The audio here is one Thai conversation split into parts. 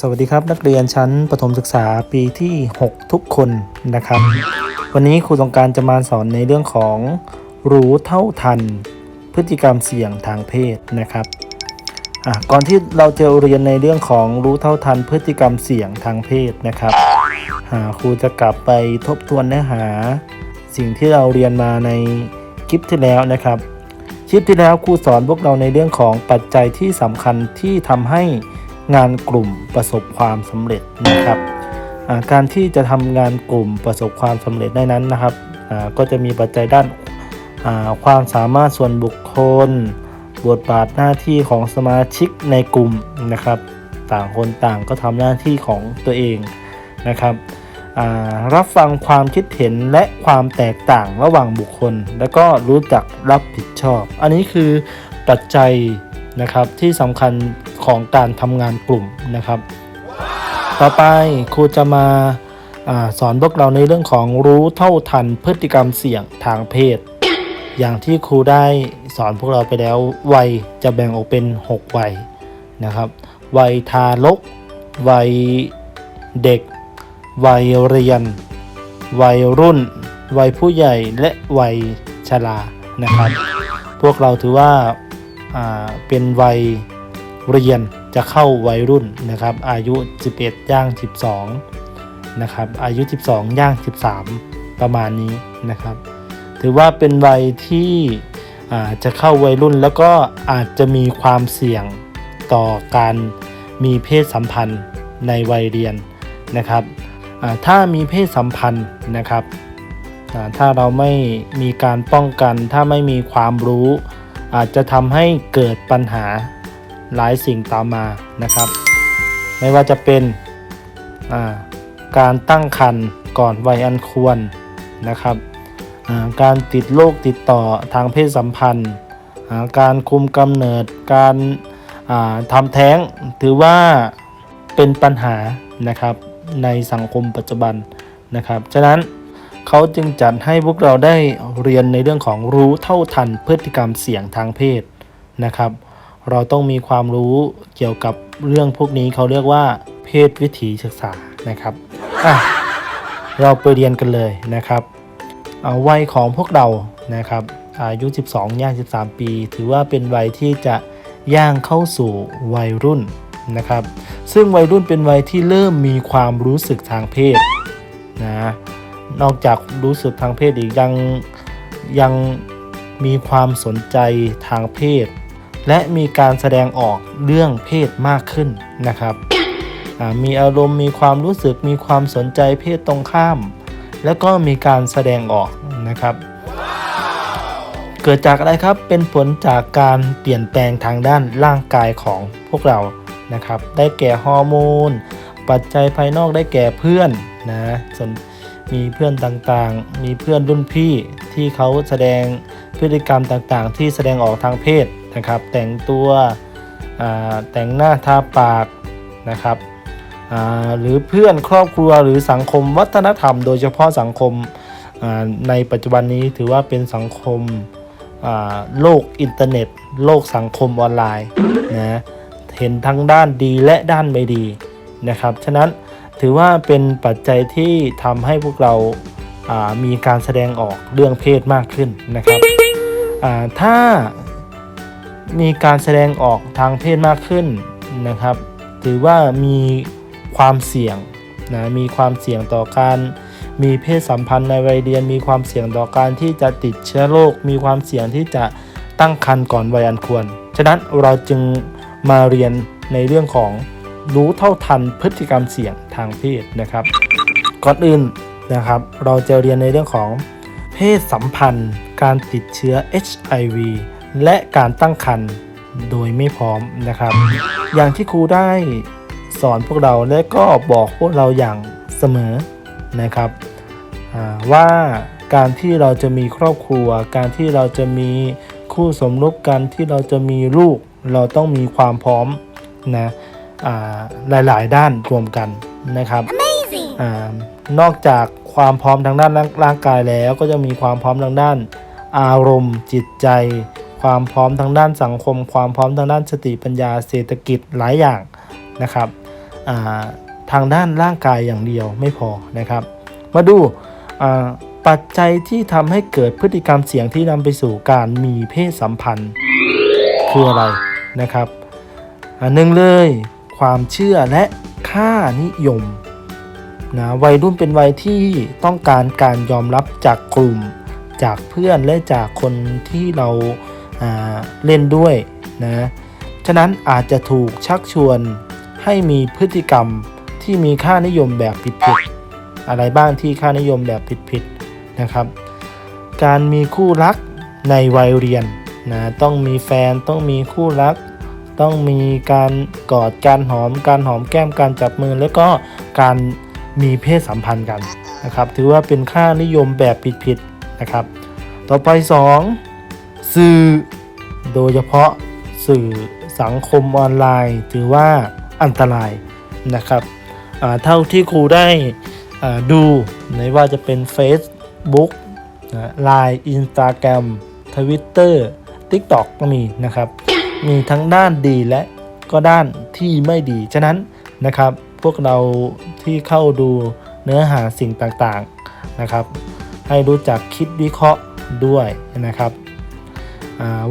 สวัสดีครับ นักเรียนชั้นประถมศึกษาปีที่ 6 ทุกคนนะครับ วันนี้ครูต้องการจะมาสอนในเรื่องของรู้เท่าทัน พฤติกรรมเสี่ยงทางเพศนะครับก่อนที่เราจะเรียนในเรื่องของรู้เท่าทัน พฤติกรรมเสี่ยงทางเพศนะครับครูจะกลับไปทบทวนเนื้อหา สิ่งที่เราเรียนมาในคลิปที่แล้วนะครับคลิปที่แล้วครูสอนพวกเราในเรื่องของปัจจัยที่สำคัญที่ทำให้ งานกลุ่มประสบความสำเร็จนะครับการที่จะทำงานกลุ่มประสบความสำเร็จได้นั้นนะครับก็จะมีปัจจัยด้านความสามารถส่วนบุคคล บทบาทหน้าที่ของสมาชิกในกลุ่มนะครับ ต่างคนต่างก็ทำหน้าที่ของตัวเองนะครับรับฟังความคิดเห็นและความแตกต่างระหว่างบุคคล แล้วก็รู้จักรับผิดชอบ อันนี้คือปัจจัยนะครับที่สำคัญ ของการทำงานกลุ่มนะครับ ต่อไปครูจะมาอาสอนพวกเราในเรื่องของรู้เท่าทันพฤติกรรมเสี่ยงทางเพศ อย่างที่ครูได้สอนพวกเราไปแล้ววัยจะแบ่งออกเป็น 6 วัยนะครับ วัยทารก วัยเด็ก วัยเรียน วัยรุ่น วัยผู้ใหญ่และวัยชรานะครับ พวกเราถือว่าอ่าเป็นวัย เรียนจะเข้าวัยรุ่นนะครับ อายุ 11 ย่าง 12 นะครับ อายุ 12 ย่าง 13 ประมาณนี้นะครับ ถือว่าเป็นวัยที่จะเข้าวัยรุ่นแล้วก็อาจจะมีความเสี่ยงต่อการมีเพศสัมพันธ์ในวัยเรียนนะครับถ้ามีเพศสัมพันธ์นะครับถ้าเราไม่มีการป้องกัน ถ้าไม่มีความรู้ อาจจะทำให้เกิดปัญหา หลายสิ่งตามมานะครับ ไม่ว่าจะเป็นาการตั้งครรภ์ก่อนวัยอันควรนะครับาการติดโรคติดต่อทางเพศสัมพันธ์าการคุมกำเนิด การาทำแท้งถือว่าเป็นปัญหานะครับในสังคมปัจจุบันนะครับ ฉะนั้นเขาจึงจัดให้พวกเราได้เรียนในเรื่องของรู้เท่าทันพฤติกรรมเสี่ยงทางเพศนะครับ เราต้องมีความรู้เกี่ยวกับเรื่องพวกนี้เขาเรียกว่า เพศวิถีศึกษานะครับอะเราไปเรียนกันเลยนะครับวัยของพวกเรานะครับอายุ 12 ย่าง 13 ปี ถือว่าเป็นวัยที่จะย่างเข้าสู่วัยรุ่นนะครับ ซึ่งวัยรุ่นเป็นวัยที่เริ่มมีความรู้สึกทางเพศนะ นอกจากรู้สึกทางเพศอีกยังยังมีความสนใจทางเพศ และมีการแสดงออกเรื่องเพศมากขึ้นนะครับมีอารมณ์มีความรู้สึกมีความสนใจเพศตรงข้าม แล้วก็มีการแสดงออกนะครับ เกิดจากอะไรครับเป็นผลจากการเปลี่ยนแปลงทางด้านร่างกายของพวกเรานะครับ ได้แก่ฮอร์โมน ปัจจัยภายนอกได้แก่เพื่อนนะนมีเพื่อนต่างๆ มีเพื่อนรุ่นพี่ที่เขาแสดงพฤติกรรมต่างๆ ที่แสดงออกทางเพศ นะครับ แต่งตัวอ่าแต่งหน้าทาปากนะครับอ่าหรือเพื่อนครอบครัวหรือสังคมวัฒนธรรม โดยเฉพาะสังคมอ่าในปัจจุบันนี้ถือว่าเป็นสังคมอ่าโลกอินเทอร์เน็ต โลกสังคมออนไลน์นะเห็นทั้งด้านดีและด้านไม่ดีนะครับ ฉะนั้นถือว่าเป็นปัจจัยที่ทำให้พวกเราอ่ามีการแสดงออกเรื่องเพศมากขึ้นนะครับอ่าถ้า มีการแสดงออกทางเพศมากขึ้นนะครับ ถือว่ามีความเสี่ยงนะมีความเสี่ยงต่อการมีเพศสัมพันธ์ในวัยเรียน มีความเสี่ยงต่อการที่จะติดเชื้อโรค มีความเสี่ยงที่จะตั้งครรภ์ก่อนวัยอันควร ฉะนั้นเราจึงมาเรียนในเรื่องของรู้เท่าทันพฤติกรรมเสี่ยงทางเพศนะครับ ก่อนอื่นนะครับ เราจะเรียนในเรื่องของเพศสัมพันธ์ การติดเชื้อ HIV และการตั้งครรภ์โดยไม่พร้อมนะครับ อย่างที่ครูได้สอนพวกเราและก็บอกพวกเราอย่างเสมอนะครับอ่าว่าการที่เราจะมีครอบครัว การที่เราจะมีคู่สมรสกันที่เราจะมีลูก เราต้องมีความพร้อมนะอ่าหลายๆ ด้านรวมกันนะครับอานอกจากความพร้อมทางด้านร่างร่างกายแล้วก็จะมีความพร้อมทางด้าน อารมณ์จิตใจ ความพร้อมทางด้านสังคม ความพร้อมทางด้านสติปัญญาเศรษฐกิจหลายอย่างนะครับาทางด้านร่างกายอย่างเดียวไม่พอนะครับ มาดูาปัจจัยที่ทำให้เกิดพฤติกรรมเสี่ยงที่นำไปสู่การมีเพศสัมพันธ์ คืออะไรนะครับอ่าหนึ่งเลยความเชื่อและค่านิยมนะวัยรุ่นเป็นวัยที่ต้องการการยอมรับจากกลุ่ม จากเพื่อนและจากคนที่เรา เล่นด้วยนะฉะนั้นอาจจะถูกชักชวนให้มีพฤติกรรมที่มีค่านิยมแบบผิดๆอะไรบ้างที่ค่านิยมแบบผิดๆนะครับ การมีคู่รักในวัยเรียนนะต้องมีแฟนต้องมีคู่รัก ต้องมีการกอดการหอม การหอมแก้มการจับมือ แล้วก็การมีเพศสัมพันธ์กันนะครับ ถือว่าเป็นค่านิยมแบบผิดๆนะครับ ต่อไป 2 สื่อ โดยเฉพาะสื่อสังคมออนไลน์ถือว่าอันตรายนะครับเท่าที่ครูได้ดูในว่าจะเป็น Facebook ไลน์อินสตาแกรมทวิตเตอร์ TikTok ก็มีนะครับ มีทั้งด้านดีและก็ด้านที่ไม่ดี ฉะนั้นนะครับ พวกเราที่เข้าดูเนื้อหาสิ่งต่างๆนะครับ ให้รู้จักคิดวิเคราะห์ด้วยนะครับ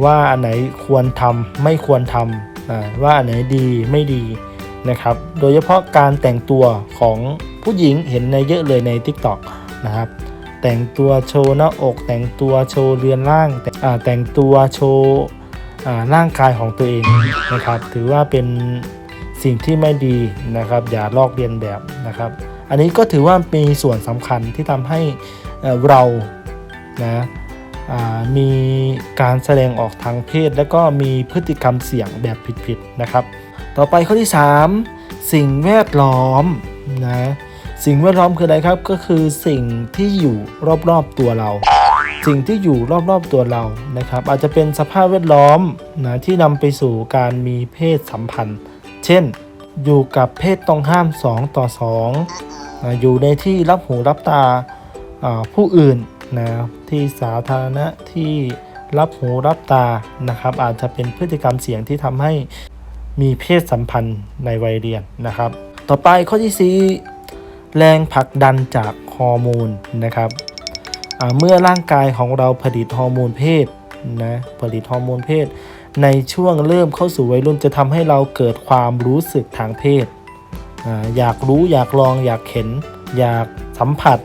ว่าอันไหนควรทำไม่ควรทำว่าอันไหนดีไม่ดีนะครับ โดยเฉพาะการแต่งตัวของผู้หญิงเห็นในเยอะเลยใน TikTok นะครับ แต่งตัวโชว์หน้าอก แต่งตัวโชว์เรือนร่างแต่อ่าแต่งตัวโชว์ร่างกายของตัวเองนะครับ ถือว่าเป็นสิ่งที่ไม่ดีนะครับ อย่าลอกเลียนแบบนะครับ อันนี้ก็ถือว่ามีส่วนสำคัญที่ทำให้เรานะ มีการแสดงออกทางเพศ และก็มีพฤติกรรมเสี่ยงแบบผิดๆนะครับ ต่อไปข้อที่ 3 สิ่งแวดล้อมนะสิ่งแวดล้อมคืออะไรครับก็คือสิ่งที่อยู่รอบๆตัวเรา สิ่งที่อยู่รอบๆตัวเรานะครับ อาจจะเป็นสภาพแวดล้อมนะที่นำไปสู่การมีเพศสัมพันธ์ เช่น อยู่กับเพศต้องห้าม 2 ต่อ2อยู่ในที่รับหูรับตาผู้อื่น นะที่สาธารณะที่รับหูรับตานะครับ อาจจะเป็นพฤติกรรมเสี่ยงที่ทำให้มีเพศสัมพันธ์ในวัยเรียนนะครับ ต่อไปข้อที่ 4 แรงผลักดันจากฮอร์โมนนะครับเมื่อร่างกายของเราผลิตฮอร์โมนเพศนะผลิตฮอร์โมนเพศ ในช่วงเริ่มเข้าสู่วัยรุ่นจะทำให้เราเกิดความรู้สึกทางเพศออยากรู้อยากลองอยากเห็น อยากสัมผัส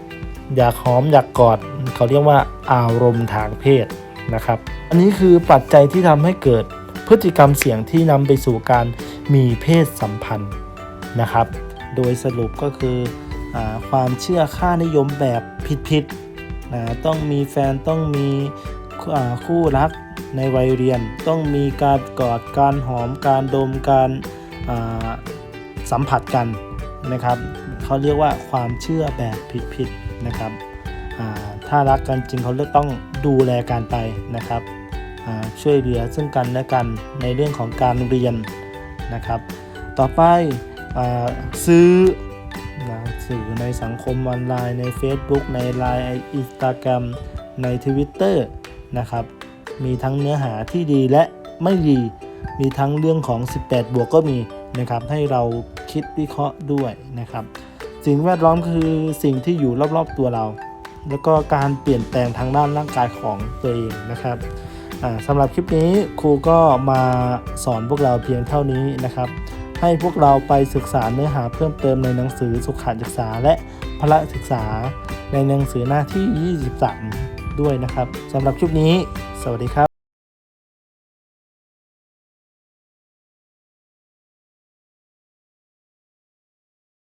อยากหอมอยากกอดเขาเรียกว่าอารมณ์ทางเพศนะครับ อันนี้คือปัจจัยที่ทำให้เกิดพฤติกรรมเสี่ยงที่นำไปสู่การมีเพศสัมพันธ์นะครับ โดยสรุปก็คืออความเชื่อค่านิยมแบบผิดๆนะต้องมีแฟนต้องมีอ่าคู่รักในวัยเรียน ต้องมีการกอดการหอมการดมการสัมผัสกันนะครับเขาเรียกว่าความเชื่อแบบผิดๆ นะครับถ้ารักกันจริงเขาเรียกต้องดูแลกันไปนะครับช่วยเหลือซึ่งกันและกันในเรื่องของการเรียนนะครับ ต่อไปอซื้อนะสื่อในสังคมออนไลน์ใน Facebook ใน Line Instagram ใน Twitter นะครับ มีทั้งเนื้อหาที่ดีและไม่ดี มีทั้งเรื่องของ 18 บวกก็มีนะครับ ให้เราคิดวิเคราะห์ด้วยนะครับ สิ่งแวดล้อมคือสิ่งที่อยู่รอบๆตัวเรา แล้วก็การเปลี่ยนแปลงทางด้านร่างกายของตัวเองนะครับสำหรับคลิปนี้ครูก็มาสอนพวกเราเพียงเท่านี้นะครับ ให้พวกเราไปศึกษาเนื้อหาเพิ่มเติมในหนังสือสุขศึกษาและพละศึกษาในหนังสือหน้าที่ 23 ด้วยนะครับสำหรับคลิปนี้ สวัสดีครับ